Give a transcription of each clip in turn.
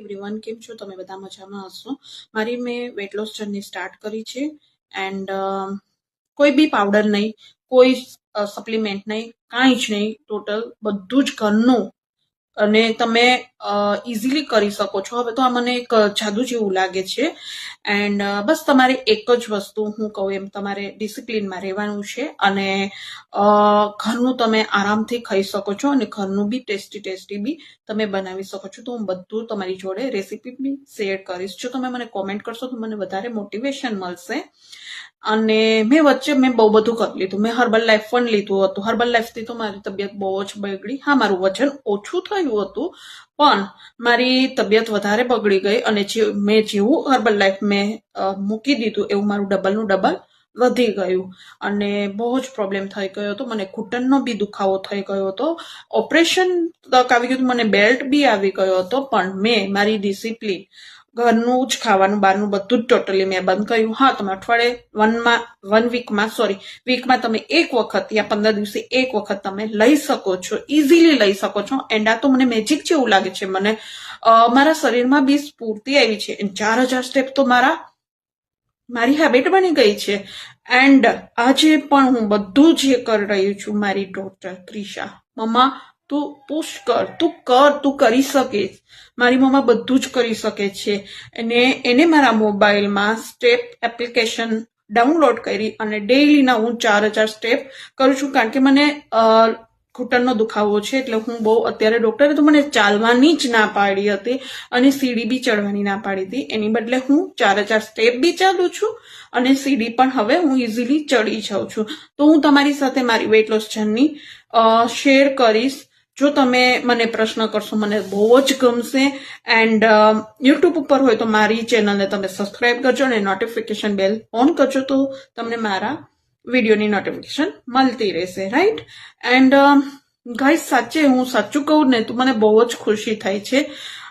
Everyone કેમ છો? તમે બધા મજામાં હશો? મારી મેં વેટ લોસ જર્ની સ્ટાર્ટ કરી છે એન્ડ કોઈ બી પાવડર નહીં, કોઈ સપ્લિમેન્ટ નહીં, કાંઈ જ નહીં. ટોટલ બધું જ ઘરનું અને તમે ઇઝીલી કરી શકો છો. હવે તો આ મને એક જાદુ જેવું લાગે છે. એન્ડ બસ તમારે એક જ વસ્તુ હું કહું એમ, તમારે ડિસિપ્લિનમાં રહેવાનું છે અને ઘરનું તમે આરામથી ખાઈ શકો છો અને ઘરનું બી ટેસ્ટી ટેસ્ટી બી તમે બનાવી શકો છો. તો હું બધું તમારી જોડે રેસીપી બી શેર કરીશ. જો તમે મને કોમેન્ટ કરશો તો મને વધારે મોટિવેશન મળશે. અને મેં વચ્ચે મેં બહુ બધું કરી લીધું. મેં હર્બલ લાઈફ પણ લીધું હતું. હર્બલ લાઈફથી તો મારી તબિયત બહુ જ બગડી. હા, મારું વજન ઓછું થયું હતું, પણ મારી તબિયત વધારે બગડી ગઈ અને જે મેં જેવું હર્બલ લાઈફ મેં મૂકી દીધું એવું મારું ડબલનું ડબલ વધી ગયું. અને બહુ જ પ્રોબ્લેમ થઈ ગયો હતો. મને ઘૂંટણનો બી દુખાવો થઈ ગયો હતો. ઓપરેશન તક આવી ગયું મને બેલ્ટ બી આવી ગયો હતો. પણ મેં મારી ડિસિપ્લિન ઘરનું જ ખાવાનું, બહારનું બધું જ ટોટલી મેં બંધ કર્યું. હા, તમે અઠવાડિયે વનમાં વન વીકમાં સોરી વીકમાં તમે એક વખત યા પંદર દિવસે એક વખત તમે લઈ શકો છો ઇઝીલી લઈ શકો છો. એન્ડ આ તો મને મેજિક જેવું લાગે છે. મને મારા શરીરમાં બી સ્ફૂર્તિ આવી છે. ચાર હજાર સ્ટેપ તો મારા, મારી હેબિટ બની ગઈ છે. એન્ડ આજે પણ હું બધું જ કરી રહી છું, મારી ડોટર ત્રિષા. મમ્મા તું પુશ કર? તું કર, તું કરી શકે. મારી મમ્મા બધું જ કરી શકે છે. અને એને મારા મોબાઈલમાં સ્ટેપ એપ્લિકેશન ડાઉનલોડ કરી અને ડેઈલીના હું ચાર હજાર સ્ટેપ કરું છું. કારણ કે મને ઘૂંટણનો દુખાવો છે એટલે હું બહુ અત્યારે ડૉક્ટરે તો મને ચાલવાની જ ના પાડી હતી અને સીડી બી ચડવાની ના પાડી હતી. એની બદલે હું ચાર હજાર સ્ટેપ બી ચાલું છું અને સીડી પણ હવે હું ઇઝીલી ચડી જાઉં છું. તો હું તમારી સાથે મારી વેટ લોસ જર્ની શેર કરીશ. જો તમે મને પ્રશ્ન કરશો, મને બહુ જ ગમશે. એન્ડ યુટ્યુબ ઉપર હોય તો મારી ચેનલને તમે સબસ્ક્રાઇબ કરજો અને નોટિફિકેશન બેલ ઓન કરજો તો તમને મારા વિડીયોની નોટિફિકેશન મળતી રહેશે રાઈટ એન્ડ ગાઈસ સાચે હું સાચું કહું ને તો મને બહુ જ ખુશી થાય છે.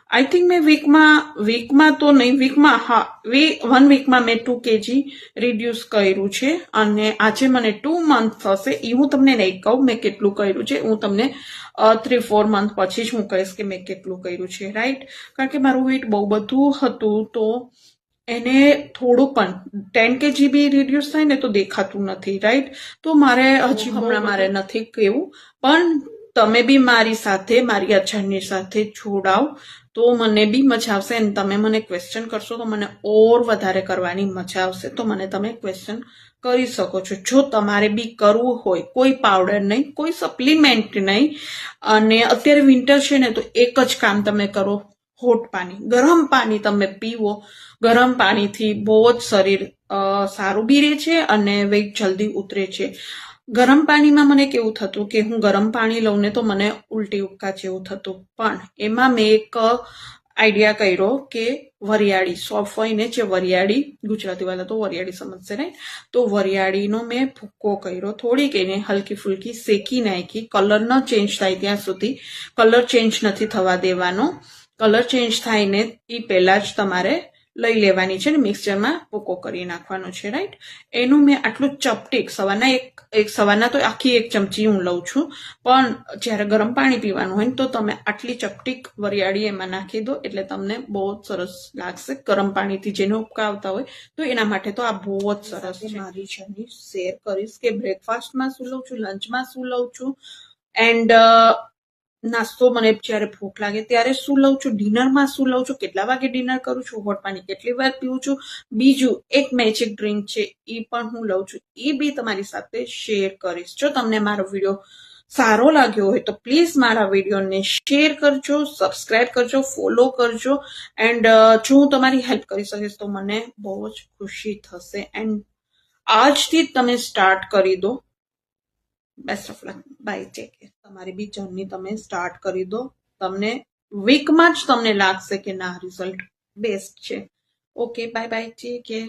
આઈ થિંક મેં વીકમાં વીકમાં તો નહીં વીકમાં હા વી વન વીકમાં મેં ટુ કેજી રિડ્યુસ કર્યું છે. અને આજે મને ટુ મંથ થશે. એ હું તમને નહીં કહું મેં કેટલું કર્યું છે. હું તમને થ્રી ફોર મંથ પછી જ હું કહીશ કે મેં કેટલું કર્યું છે રાઈટ કારણ કે મારું વેઇટ બહુ બધું હતું તો એને થોડું પણ ટેન કેજી બી રિડ્યુસ થાય ને તો દેખાતું નથી રાઈટ તો મારે હજી હમણાં મારે નથી કેવું પણ તમે બી મારી સાથે, મારી અછાણની સાથે જોડાવ તો મને બી મજા આવશે. અને તમે મને ક્વેશ્ચન કરશો તો મને ઓર વધારે કરવાની મજા આવશે. તો મને તમે ક્વેશ્ચન કરી શકો છો. જો તમારે બી કરવું હોય, કોઈ પાવડર નહીં, કોઈ સપ્લિમેન્ટ નહીં, અને અત્યારે વિન્ટર છે ને, તો એક જ કામ તમે કરો હોટ પાણી. ગરમ પાણી તમે પીવો. ગરમ પાણીથી બહુ જ શરીર સારું બી રહે છે અને વેગ જલ્દી ઉતરે છે. ગરમ પાણીમાં મને કેવું થતું કે હું ગરમ પાણી લઉં ને તો મને ઉલટી ઉપકા જેવું થતું. પણ એમાં મેં એક આઈડિયા કર્યો કે વરિયાળી સોફ હોય ને જે વરિયાળી, ગુજરાતી વાળા તો વરિયાળી સમજશે ને તો વરિયાળીનો મેં ભૂક્કો કર્યો, થોડીક એને હલકી ફુલકી શેકી નાખી. કલર ન ચેન્જ થાય ત્યાં સુધી. કલર ચેન્જ નથી થવા દેવાનો. કલર ચેન્જ થાય ને એ પહેલા જ તમારે લઈ લેવાની છે ને મિક્સચરમાં ભૂકો કરી નાખવાનો છે રાઈટ એનું મેં આટલું ચપટીક સવારના એક એક સવારના તો આખી એક ચમચી હું લઉં છું. પણ જ્યારે ગરમ પાણી પીવાનું હોય ને તો તમે આટલી ચપટીક વરિયાળી એમાં નાખી દો, એટલે તમને બહુ જ સરસ લાગશે. ગરમ પાણીથી જેને ઉપકાવતા હોય તો એના માટે તો આ બહુ જ સરસ છે. મારી જર્ની શેર કરીશ કે બ્રેકફાસ્ટમાં શું લઉં છું લંચમાં શું લઉં છું? એન્ડ નાસ્તો મને જ્યારે ભૂખ લાગે ત્યારે શું લઉં છું? ડિનરમાં શું લઉં છું? કેટલા વાગે ડિનર કરું છું? હોટ પાણી કેટલી વાર પીવું છું? બીજું એક મેજિક ડ્રિંક છે, એ પણ હું લઉં છું. એ બી તમારી સાથે શેર કરીશ. જો તમને મારો વીડિયો સારો લાગ્યો હોય તો પ્લીઝ મારા વિડીયોને શેર કરજો સબસ્ક્રાઈબ કરજો ફોલો કરજો એન્ડ જો હું તમારી હેલ્પ કરી શકીશ તો મને બહુ જ ખુશી થશે. એન્ડ આજથી તમે સ્ટાર્ટ કરી દો. Best of luck bye take તમારી બી જર્ની તમે સ્ટાર્ટ કરી દો. તમને વીકમાં જ તમને લાગશે કે ના રિઝલ્ટ બેસ્ટ છે. Okay bye bye take care